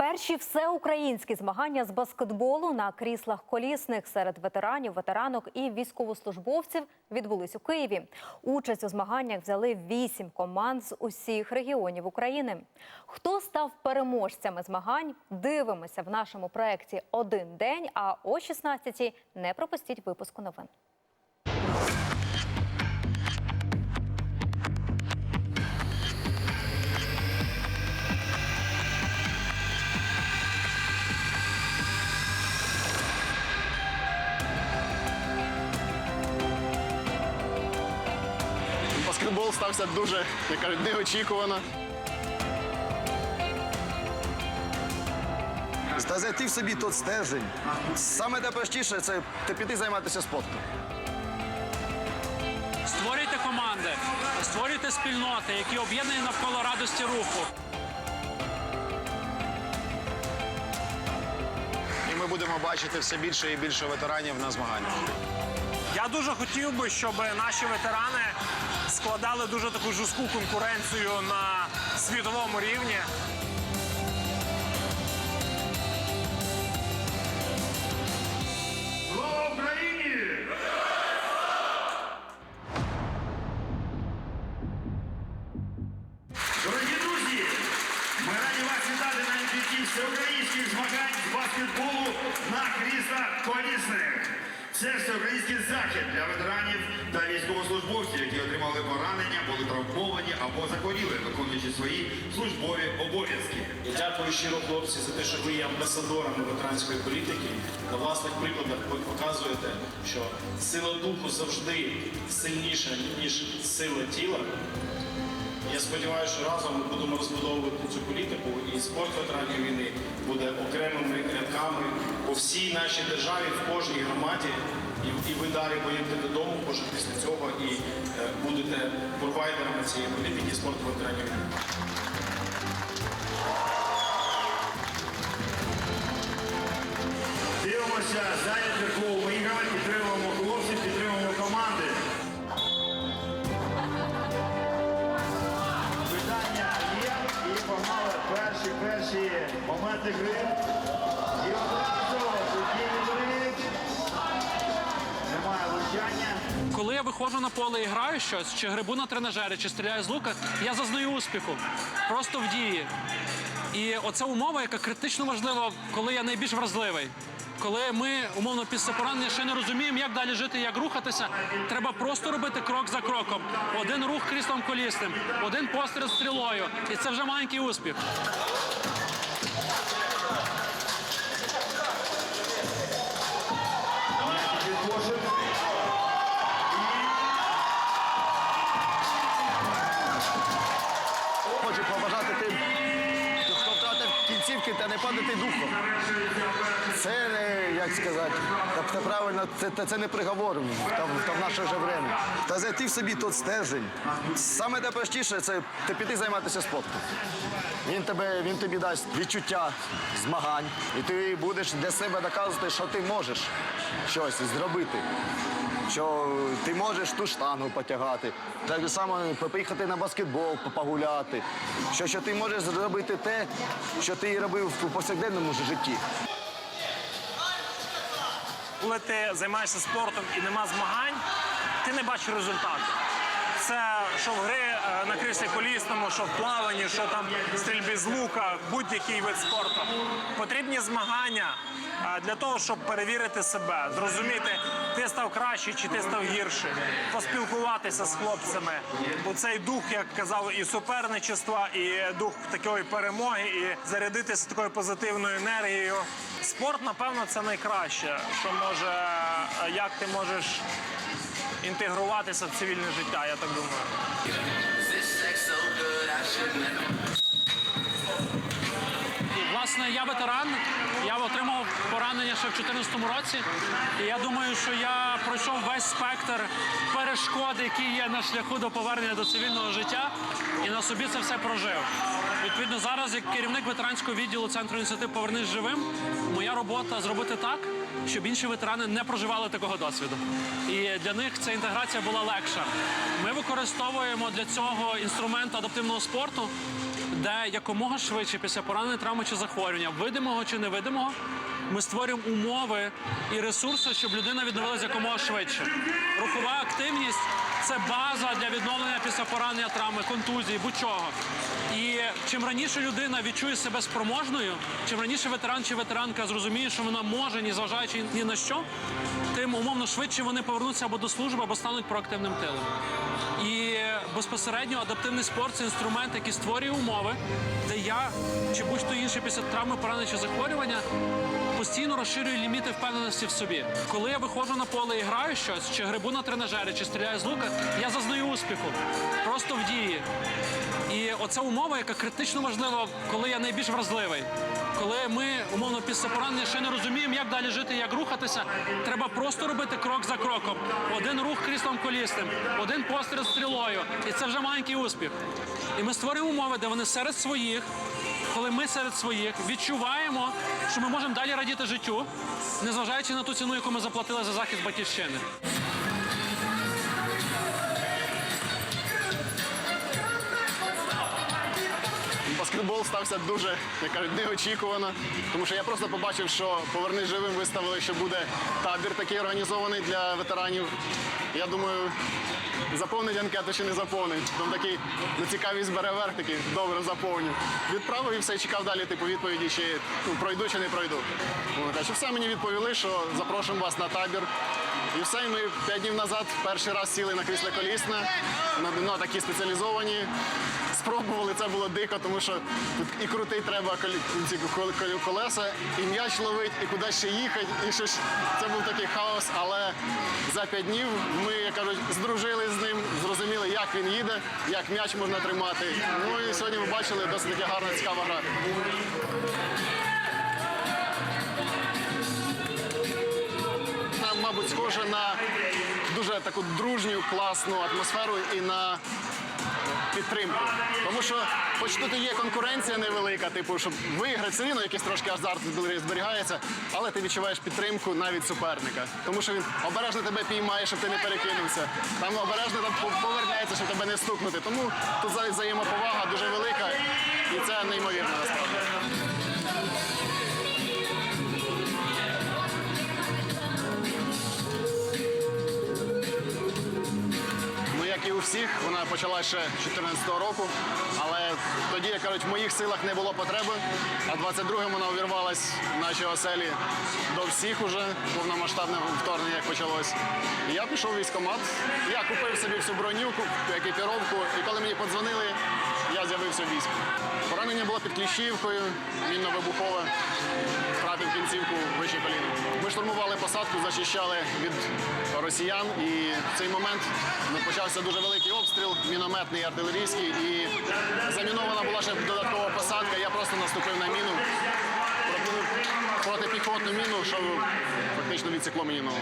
Перші всеукраїнські змагання з баскетболу на кріслах колісних серед ветеранів, ветеранок і військовослужбовців відбулись у Києві. Участь у змаганнях взяли вісім команд з усіх регіонів України. Хто став переможцями змагань? Дивимося в нашому проєкті один день. А о 16-й не пропустіть випуску новин. Баскетбол стався дуже, як кажуть, неочікувано. Та зайти в собі тот стержень. Саме найпростіше це ти піти займатися спортом. Створюйте команди, створюйте спільноти, які об'єднані навколо радості руху. І ми будемо бачити все більше і більше ветеранів на змаганнях. Я дуже хотів би, щоб наші ветерани складали дуже таку жорстку конкуренцію на світовому рівні. Всеукраїнських змагань з баскетболу на кріслах колісних. Це всеукраїнський захід для ветеранів або захворіли, виконуючи свої службові обов'язки. Я дякую щиро хлопці за те, що ви є амбасадорами ветеранської політики. На власних прикладах ви показуєте, що сила духу завжди сильніша, ніж сила тіла. Я сподіваюся, що разом ми будемо розбудовувати цю політику, і спорт ветеранів війни буде окремими рядками по всій нашій державі, в кожній громаді. І, і ви далі поїдете додому, кожен після цього, і е, будете провайдерами цієї політики ветеранів війни. Дивимося за відбірковими іграми, підтримуємо хлопців, підтримуємо команди. Питання є і погнали перші перші моменти гри. Коли я виходжу на поле і граю щось, чи грибу на тренажері, чи стріляю з лука, я зазнаю успіху. Просто в дії. І оця умова, яка критично важлива, коли я найбільш вразливий. Коли ми, умовно, після поранення ще не розуміємо, як далі жити, як рухатися, треба просто робити крок за кроком. Один рух кріслом колісним, один постріл стрілою. І це вже маленький успіх. Падати духом. Це як сказати, та, правильно, це, це не приговор в, та, в- наше вже время. Та зайти в собі тот стержень. Саме найпростіше це ти піти займатися спортом. Він, тебе, він тобі дасть відчуття змагань, і ти будеш для себе доказувати, що ти можеш щось зробити. Що ти можеш ту штангу потягати, так само поїхати на баскетбол, погуляти. Що, що ти можеш зробити те, що ти робив у повсякденному житті. Коли ти займаєшся спортом і нема змагань, ти не бачиш результату. Це що в гри е, на кріслі колісному, що в плаванні, що там стрільбі з лука, будь-який вид спорту. Потрібні змагання е, для того, щоб перевірити себе, зрозуміти, ти став кращий чи ти став гірший, поспілкуватися з хлопцями. Бо цей дух, як казав, і суперничества, і дух такої перемоги, і зарядитися такою позитивною енергією. Спорт, напевно, це найкраще, що може, е, як ти можеш інтегруватися в цивільне життя, я так думаю. Власне, я ветеран. Я отримав поранення ще в 2014 році. І я думаю, що я пройшов весь спектр перешкод, які є на шляху до повернення до цивільного життя, і на собі це все прожив. Відповідно, зараз, як керівник ветеранського відділу центру ініціатив Повернись живим, моя робота зробити так, щоб інші ветерани не проживали такого досвіду. І для них ця інтеграція була легша. Ми використовуємо для цього інструмент адаптивного спорту. де якомога швидше після поранення травми чи захворювання, видимого чи невидимого, ми створюємо умови і ресурси, щоб людина відновилася якомога швидше. Рухова активність це база для відновлення після поранення травми, контузії, будь-чого. І чим раніше людина відчує себе спроможною, чим раніше ветеран чи ветеранка зрозуміє, що вона може, ні зважаючи ні на що, тим умовно швидше вони повернуться або до служби, або стануть проактивним тилом. І безпосередньо адаптивний спорт це інструмент, який створює умови, де я чи будь-хто інший після травми поранення чи захворювання постійно розширюю ліміти впевненості в собі. Коли я виходжу на поле і граю щось, чи грибу на тренажері, чи стріляю з лука, я зазнаю успіху просто в дії. І оця умова, яка критично важлива, коли я найбільш вразливий. Коли ми умовно після поранення ще не розуміємо, як далі жити, як рухатися, треба просто робити крок за кроком. Один рух кріслом колісним, один постріл стрілою, і це вже маленький успіх. І ми створюємо умови, де вони серед своїх, коли ми серед своїх відчуваємо, що ми можемо далі радіти життю, незважаючи на ту ціну, яку ми заплатили за захист батьківщини. Баскетбол стався дуже як кажуть, неочікувано, тому що я просто побачив, що повернись живим виставили, що буде табір такий організований для ветеранів. Я думаю, заповнить анкету чи не заповнить. Там такий ну, цікавість бере верх, такий добре заповню. Відправив і все чекав далі, типу відповіді, чи ну, пройду чи не пройду. Вони кажуть, все мені відповіли, що запрошуємо вас на табір. І все, ми п'ять днів назад перший раз сіли на крісло колісне, на ну, такі спеціалізовані. Спробували, це було дико, тому що тут і крутий треба ці кол- кол- колеса, і м'яч ловить, і куди ще їхати. І це був такий хаос. Але за п'ять днів ми, як кажуть, здружили з ним, зрозуміли, як він їде, як м'яч можна тримати. Ну і сьогодні ви бачили досить гарна, цікава гра. Мабуть, схоже на дуже таку дружню, класну атмосферу і на підтримку. Тому що, хоч тут і є конкуренція невелика, типу, щоб виграти, все рівно якийсь трошки азарт зберігається, але ти відчуваєш підтримку навіть суперника. Тому що він обережно тебе піймає, щоб ти не перекинувся. Там обережно там по- повернеться, щоб тебе не стукнути. Тому тут взаємоповага дуже велика, і це неймовірно насправді. Всіх, вона почалася ще 2014 року, але тоді, як кажуть, в моїх силах не було потреби. А 22-м вона увірвалась в наші оселі до всіх уже повномасштабне вторгнення, як почалось. Я пішов в військкомат. Я купив собі всю броню, екіпіровку, і коли мені подзвонили, я з'явився в війську. Поранення було під кліщівкою, мінно-вибухове, втратив кінцівку вище коліна. Ми штурмували посадку, зачищали від росіян, і в цей момент почався дуже великий обстріл, мінометний, артилерійський, і замінована була ще додаткова посадка. Я просто наступив на міну, проти- протипіхотну міну, що фактично відсікло мені ногу.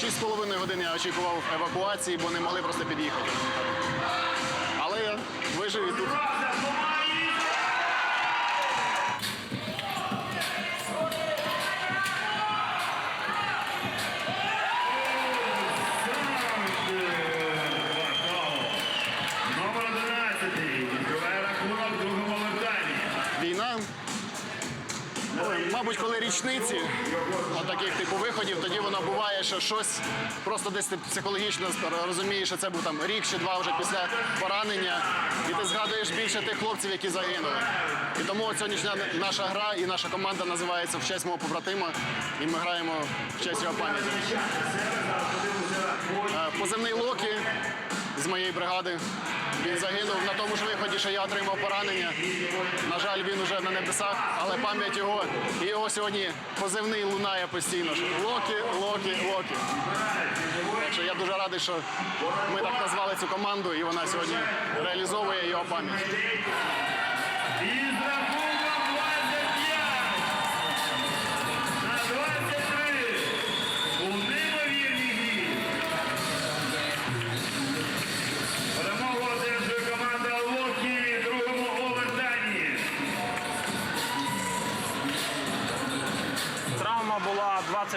Шість з половиною годин я очікував евакуації, бо не могли просто під'їхати. Але я вижив і тут. Річниці таких типу виходів, тоді воно буває, що щось просто десь ти психологічно розумієш, що це був там рік чи два вже після поранення, і ти згадуєш більше тих хлопців, які загинули. І тому сьогоднішня наша гра і наша команда називається в честь мого побратима, і ми граємо в честь його пам'яті. Е, Позивний Локі з моєї бригади. Він загинув на тому ж виході, що я отримав поранення. На жаль, він уже на небесах, але пам'ять його і його сьогодні позивний лунає постійно. Локі, Локі, Локі. Що я дуже радий, що ми так назвали цю команду, і вона сьогодні реалізовує його пам'ять.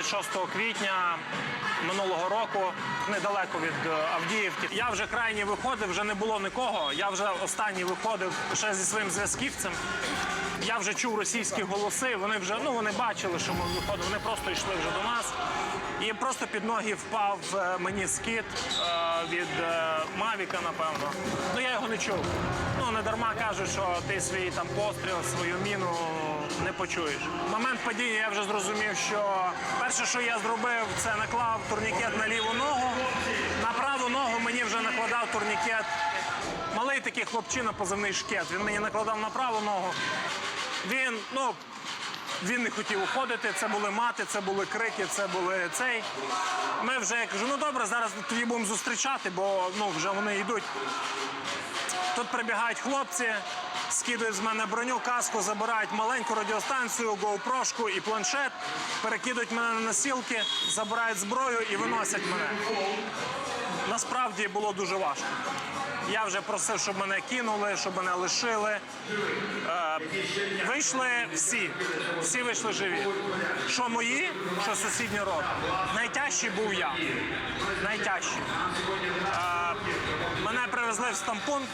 26 квітня минулого року, недалеко від е, Авдіївки. Я вже крайній виходив, вже не було нікого. Я вже останній виходив ще зі своїм зв'язківцем. Я вже чув російські голоси. Вони вже ну вони бачили, що ми виходимо. Вони просто йшли вже до нас. І просто під ноги впав е, мені скид е, від Мавіка, напевно. Ну я його не чув. Ну не дарма кажуть, що ти свій там постріл, свою міну не почуєш. Момент падіння я вже зрозумів, що перше, що я зробив, це наклав турнікет на ліву ногу. На праву ногу мені вже накладав турнікет. Малий такий хлопчина, позивний шкет. Він мені накладав на праву ногу. Він, ну, він не хотів уходити. Це були мати, це були крики, це були цей. Ми вже я кажу, ну добре, зараз тоді будемо зустрічати, бо ну вже вони йдуть. Тут прибігають хлопці, скидують з мене броню, каску, забирають маленьку радіостанцію, гоупрошку і планшет, перекидують мене на носілки, забирають зброю і виносять мене. Насправді було дуже важко. Я вже просив, щоб мене кинули, щоб мене лишили. Е, вийшли всі. Всі вийшли живі. Що мої, що сусідні роти. Найтяжчий був я. Найтяжчий. Е, мене привезли в стампункт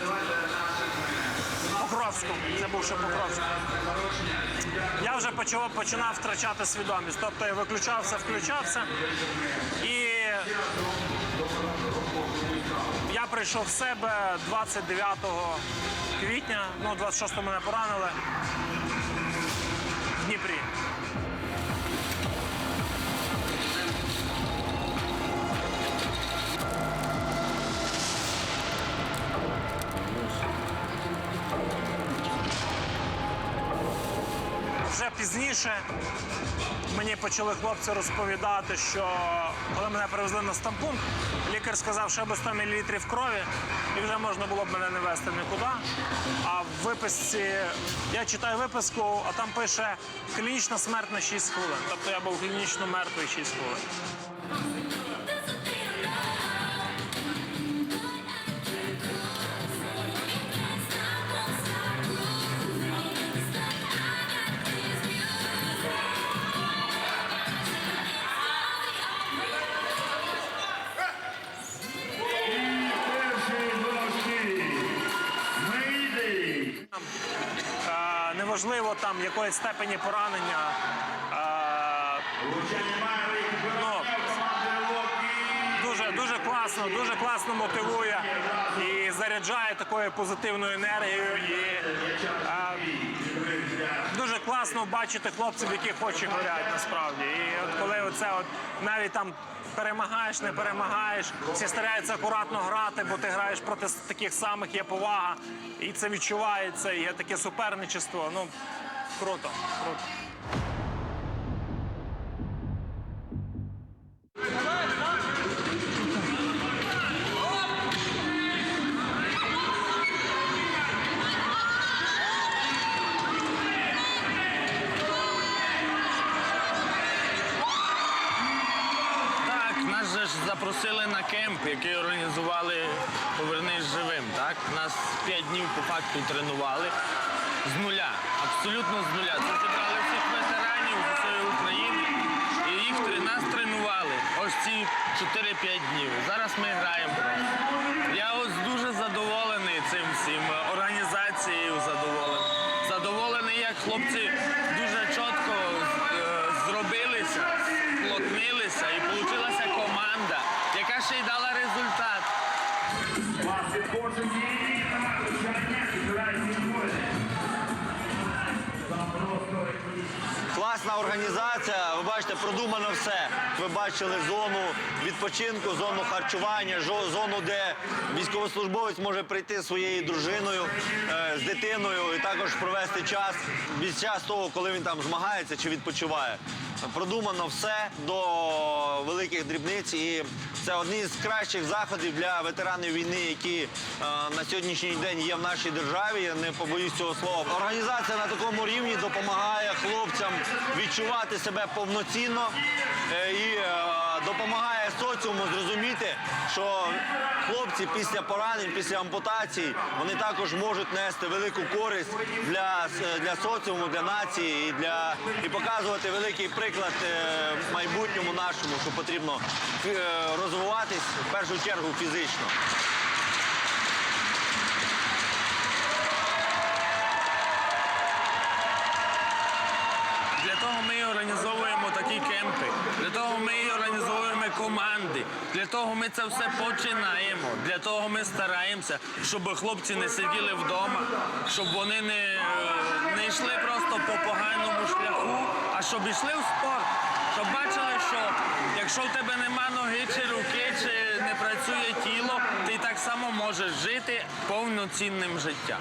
Покровську. Це був ще Покровськ. Я вже почав, починав втрачати свідомість. Тобто я виключався, включався. І я прийшов в себе 29 квітня, ну 26 мене поранили. В Дніпрі. Вже пізніше мені почали хлопці розповідати, що коли мене привезли на стампункт, лікар сказав, що би 100 мл крові, і вже можна було б мене не вести нікуди. А в виписці я читаю виписку, а там пише клінічна смерть на 6 хвилин. Тобто я був клінічно мертвий 6 хвилин. Неважливо там якої степені поранення. Ну, дуже, дуже класно, дуже класно мотивує і заряджає такою позитивною енергією. І, дуже класно бачити хлопців, які очі горять насправді. І от коли оце от навіть там перемагаєш, не перемагаєш, всі стараються акуратно грати, бо ти граєш проти таких самих, є повага, і це відчувається, є таке суперничество. Ну круто, круто. Нас же запросили на кемп, який організували Повернись живим. Так? Нас п'ять днів по факту тренували з нуля. Абсолютно з нуля. Це зібрали всіх ветеранів з усієї України. І їх три- нас тренували ось ці 4-5 днів. Зараз ми граємо. Я ось дуже задоволений цим всім, організацією задоволений. Задоволений, як хлопці Класна організація, ви продумано все. Ви бачили зону відпочинку, зону харчування, зону, де військовослужбовець може прийти своєю дружиною, е, з дитиною і також провести час під час того, коли він там змагається чи відпочиває. Продумано все до великих дрібниць, і це одні з кращих заходів для ветеранів війни, які е, на сьогоднішній день є в нашій державі. Я не побоюсь цього слова. Організація на такому рівні допомагає хлопцям відчувати себе повноцінно е, і е, допомагає соціуму зрозуміти, що хлопці після поранень, після ампутацій, вони також можуть нести велику користь для, для соціуму, для нації і для і показувати великий приклад е, майбутньому нашому, що потрібно е, розвиватись в першу чергу фізично. Для того ми і організовуємо такі кемпи, для того ми і організовуємо команди, для того ми це все починаємо, для того ми стараємося, щоб хлопці не сиділи вдома, щоб вони не, не йшли просто по поганому шляху, а щоб йшли в спорт. Щоб бачили, що якщо в тебе нема ноги чи руки, чи не працює тіло, ти так само можеш жити повноцінним життям.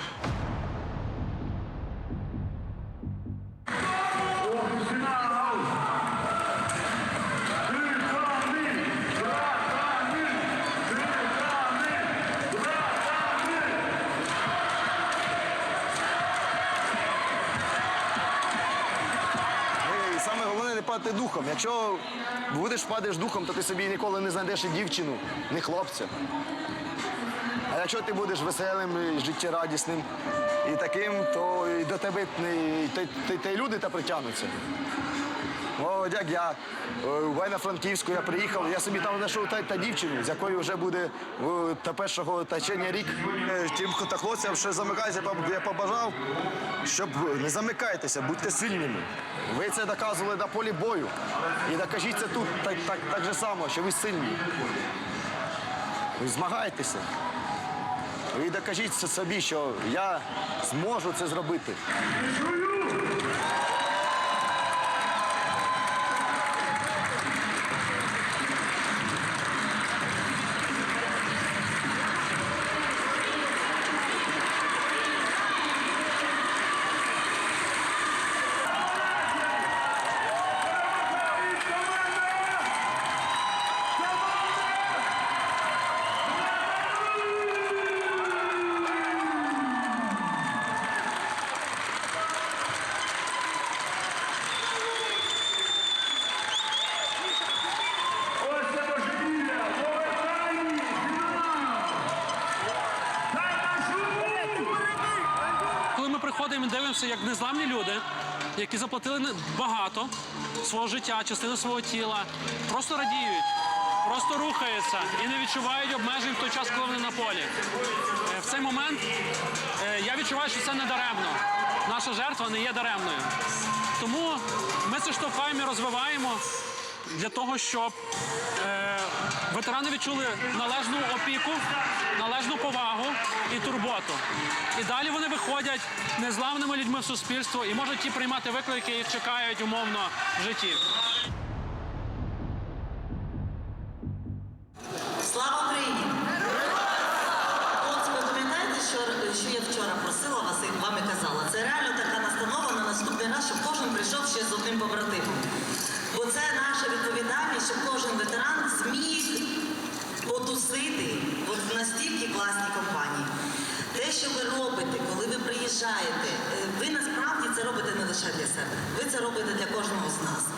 Духом. Якщо будеш падаєш духом, то ти собі ніколи не знайдеш і дівчину, ні хлопця. А якщо ти будеш веселим, життєрадісним і таким, то і до тебе і, і, і, і люди та притягнуться. О, як я е, в Івано-Франківську я приїхав, я собі там знайшов та, та дівчину, з якою вже буде е, та першого течення рік. Е, Тим та хлопцям, що замикаються, я побажав, щоб не замикайтеся, будьте сильними. Ви це доказували на полі бою. І докажіть це тут так, так, так же само, що ви сильні. Ви змагайтеся. І докажіть собі, що я зможу це зробити. Ось це божевілля, повертайні, Коли ми приходимо і дивимося, як незламні люди, які заплатили багато свого життя, частину свого тіла, просто радіють, просто рухаються і не відчувають обмежень в той час, коли вони на полі. Е, В цей момент е, я відчуваю, що це не даремно. Наша жертва не є даремною. Тому ми це штовхаємо і розвиваємо для того, щоб е, ветерани відчули належну опіку, належну повагу і турботу. І далі вони виходять незламними людьми в суспільство і можуть ті приймати виклики, які чекають умовно в житті. Слава Україні! От що, що я вчора просила вас і вам і казала? Це реально така настанова на наступний раз, щоб кожен прийшов ще з одним побратимом. Бо це наша відповідальність, щоб кожен ветеран зміг трусити от настільки класні компанії. Те, що ви робите, коли ви приїжджаєте, е, ви насправді це робите не лише для себе, ви це робите для кожного з нас.